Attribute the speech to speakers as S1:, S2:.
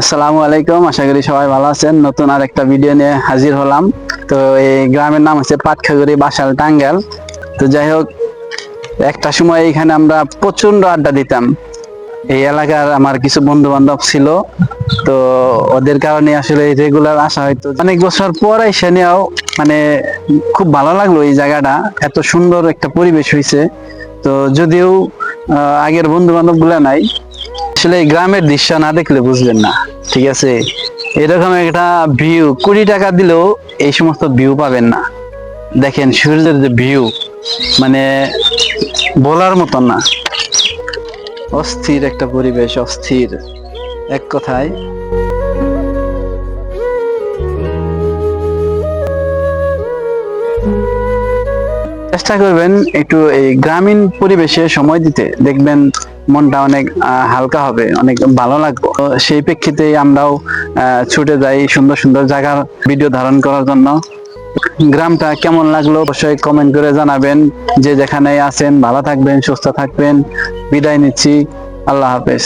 S1: আসসালামু আলাইকুম, আশা করি সবাই ভালো আছেন। নতুন আর একটা ভিডিও নিয়ে হাজির হলাম। তো এই গ্রামের নাম হচ্ছে পাটখাগুড়ি বাসাল টাঙ্গাল তো যাই হোক, একটা সময় এখানে আমরা প্রচণ্ড আড্ডা দিতাম। এই এলাকার আমার কিছু বন্ধু বান্ধব ছিল। তো ওদের কারণে আসলে রেগুলার আসা হয়তো। অনেক বছর পর এসে নিয়েও মানে খুব ভালো লাগল এই জায়গাটা। এত সুন্দর একটা পরিবেশ হয়েছে। তো যদিও আগের বন্ধু বান্ধবগুলা নাই। আসলে গ্রামের দৃশ্য না দেখলে বুঝবেন না, ঠিক আছে? এরকম একটা ভিউ কুড়ি টাকা দিলেও এই সমস্ত ভিউ পাবেন না। দেখেন, সূর্যের যে ভিউ মানে বলার মতন না। অস্থির একটা পরিবেশ, অস্থির। এক কথায় চেষ্টা করবেন একটু এই গ্রামীণ পরিবেশে সময় দিতে। দেখবেন মনটা অনেক হালকা হবে, অনেক ভালো লাগবে। সেই প্রেক্ষিতেই আমরাও ছুটে যাই সুন্দর সুন্দর জায়গার ভিডিও ধারণ করার জন্য। গ্রামটা কেমন লাগল অবশ্যই কমেন্ট করে জানাবেন। যে যেখানে আছেন, ভালো থাকবেন, সুস্থ থাকবেন। বিদায় নিচ্ছি। আল্লাহ হাফেজ।